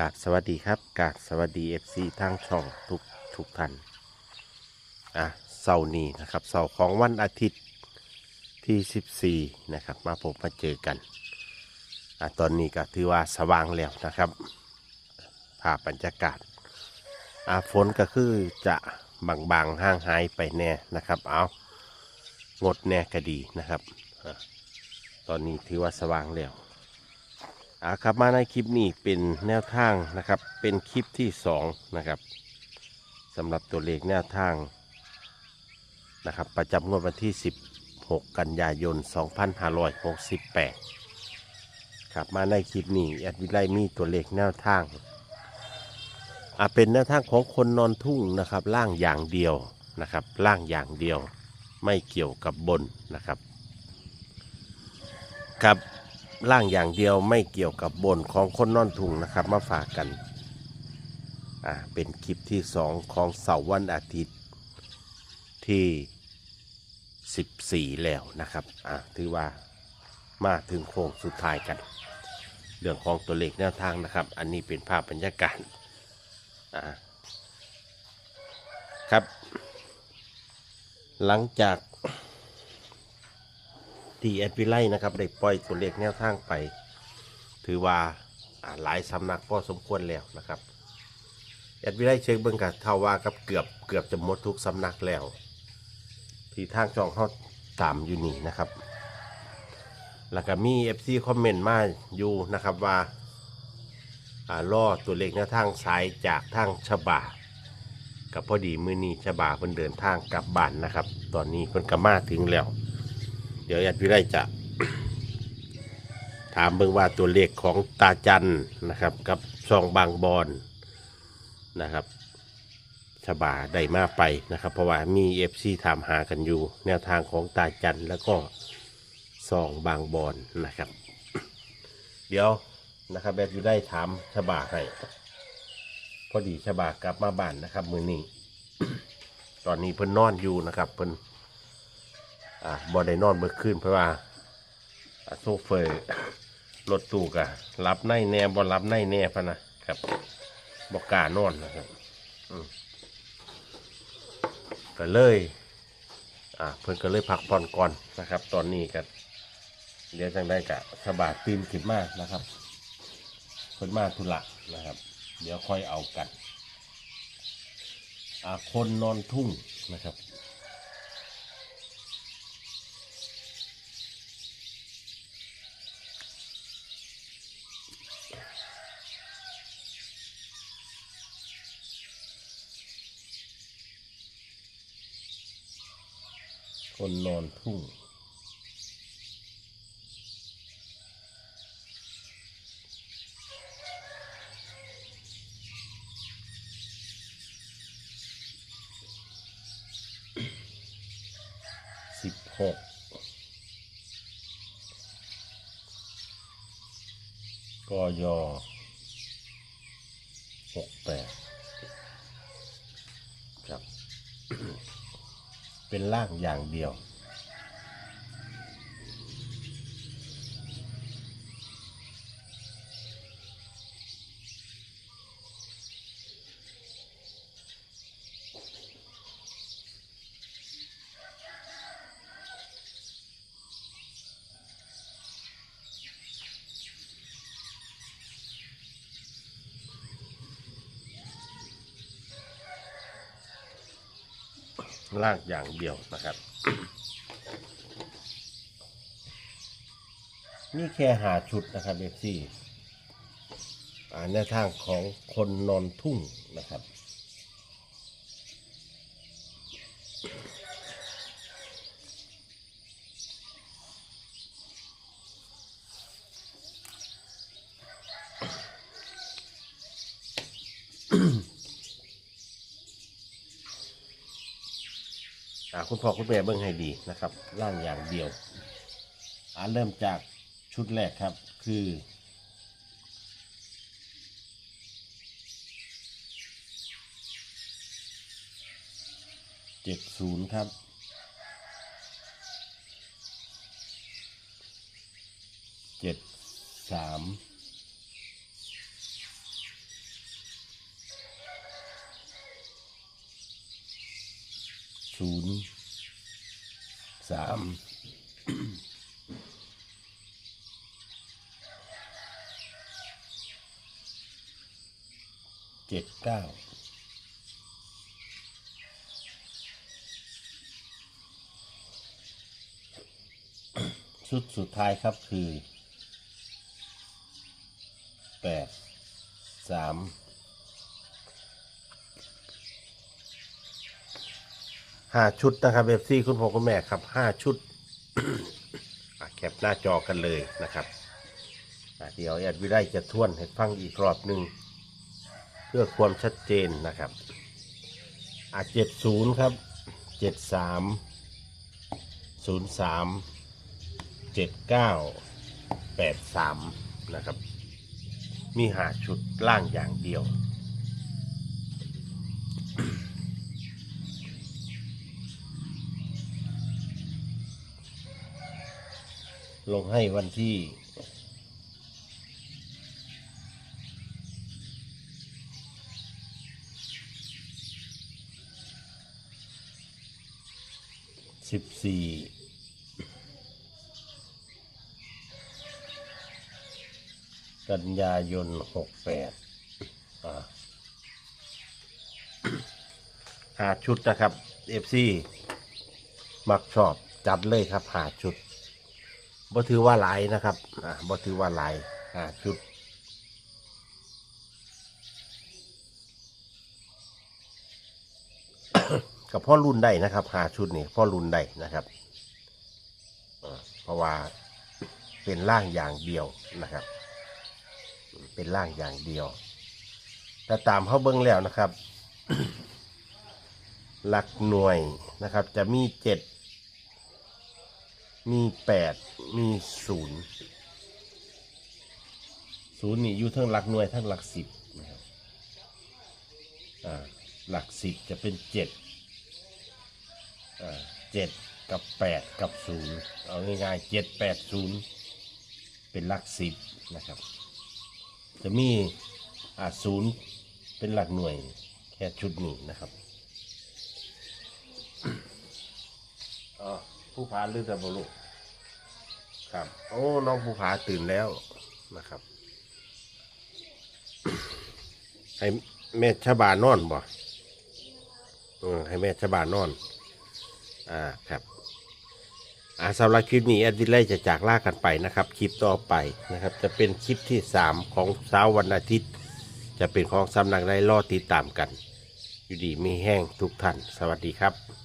กาบสวัสดีครับกาบสวัสดีเอฟซีทางช่องทุกทุกท่านอะเสาร์นี้นะครับเสาร์ของวันอาทิตย์ที่ 14 นะครับ มาพบมาเจอกันอะตอนนี้ก็ถือว่าสว่างแล้วนะครับภาพบรรยากาศอะฝนก็คือจะบางๆห่างหายไปแน่นะครับ เอางดแน่ก็ดีนะครับอตอนนี้ถือว่าสว่างแล้ว อาครับมาในคลิปนี้เป็นแนวทางนะครับ เป็นคลิปที่สองนะครับสำหรับตัวเลขแนวทางนะครับ ประจำงวดวันที่ 16 กันยายน 2568 ครับมาในคลิปนี้แอดวิไลมีตัวเลขแนวทางอาเป็นแนวทางของคนนอนทุ่งนะครับล่างอย่างเดียวนะครับ ล่างอย่างเดียวไม่เกี่ยวกับบนนะครับครับ ล่างอย่างเดียวไม่เกี่ยวกับบนของคนนอนทุงนะครับ มาฝากกัน อ่า เป็นคลิปที่สองของเสาร์วันอาทิตย์ที่ 14 แล้วนะครับ อ่า ถือว่ามาถึงโค้งสุดท้ายกัน เรื่องของตัวเลขแนวทางนะครับ อันนี้เป็นภาพบรรยากาศ อ่า ครับ หลังจาก ที่แอดวิไลนะครับได้ปล่อยตัวเลขแนวทางไป ถือว่าอ่าหลายสำนักพอสมควรแล้วนะครับ แอดวิไลเช็คเบิ่งกับเท่าว่ากับเกือบเกือบจะหมดทุกสำนักแล้ว ที่ทางจองเขาตามอยู่นี่นะครับ แล้วก็มี FC คอมเมนต์มาอยู่นะครับว่าอ่ารอตัวเลขแนวทางสายจากทางฉบากับพอดีมือนี้ฉบาเพิ่นเดินทางกลับบ้านนะครับ ตอนนี้เพิ่นก็มาถึงแล้ว ดี๋ยวแอดวิไลจะถามเบิ่งว่าตัวเลขของตาจันนะครับ กับซองบางบอนนะครับฉบาได้มาไปนะครับ เพราะว่ามีเอฟซีถามหากันอยู่ แนวทางของตาจันแล้วก็ซองบางบอนนะครับ เดี๋ยวนะครับแอดวิไลถามฉบาให้พอดีฉบากลับมาบ้านนะครับ มือนี้ตอนนี้เพิ่นนอนอยู่นะครับเพิ่น อ่าบอได้นอนเมื่อคืนเพราะว่าโซเฟอร์รถตู้กะรับในแน่บอรับในแน่พะนะครับบอกกานอนนะครับก็เลยอ่าเพิ่นก็เลยพักผ่อนก่อนนะครับ ตอนนี้ก็เดี๋ยวจังได้กะสบายตื่นขึ้นมากนะครับเพิ่นมาธุระนะครับ เดี๋ยวค่อยเอากันอ่าคนนอนทุ่งนะครับ คนนอนทุ่ง สิบหกกยหกแปดครับ เป็นร่างอย่างเดียว ลากอย่างเดียวนะครับ นี่แค่หาชุดนะครับเอฟซีอ่าแนทางของคนนอนทุ่งนะครับอ่า คุณพ่อคุณแม่เบิ่งให้ดีนะครับร่างอย่างเดียวอ่าเริ่มจากชุดแรกครับคือเจ็ดศูนย์ครับเจ็ดสาม ศูนย์สามเจ็ดเก้าชุดสุดท้ายครับคือแปดสาม ห้าชุดนะครับเอฟซีคุณพ่อคุณแม่ครับห้าชุด อะแคปหน้าจอกันเลยนะครับอะเดี๋ยวแอดวิไลจะทวนให้ฟังอีกรอบหนึ่งเพื่อความชัดเจนนะครับอะเจ็ดศูนย์ครับเจ็ดสามศูนย์สามเจ็ดเก้าแปดสามนะครับ มีหาชุดล่างอย่างเดียว ลงให้วันที่สิบสี่กันยายนหกแปดหาชุดนะครับเอฟซีมักชอบจัดเลยครับหาชุด บ่ถือว่าหลายนะครับ อ่าบ่ถือว่าหลาย อ่าชุด กับพ่อรุ่นได้นะครับหาชุดนี่พ่อรุ่นได้นะครับอ่าเพราะว่าเป็นร่างอย่างเดียวนะครับ เป็นร่างอย่างเดียว แต่ตามเขาเบิ้งแล้วนะครับ หลักหน่วยนะครับ จะมีเจ็ด มีแปดมีศูนย์ศูนย์นี่อยู่ทั้งหลักหน่วยทั้งหลักสิบนะครับอ่าหลักสิบจะเป็นเจ็ดอ่าเจ็ดกับแปดกับศูนย์เอาง่ายๆเจ็ดแปดศูนย์เป็นหลักสิบนะครับ จะมีอ่าศูนย์เป็นหลักหน่วยแค่ชุดนี้นะครับอ๋อ ผู้พาลือตะบลุครับ โอ้น้องผู้พาตื่นแล้วนะครับ ให้แม่ชะบานอนบ่เออให้แม่ชะบานอน อ่าครับอ่าสำหรับคลิปนี้แอดวิไลจะจากลากันไปนะครับ คลิปต่อไปนะครับ จะเป็นคลิปที่สามของเช้าวันอาทิตย์ จะเป็นของสำนักได้รอติดตามกัน อยู่ดีมีแห้งทุกท่าน สวัสดีครับ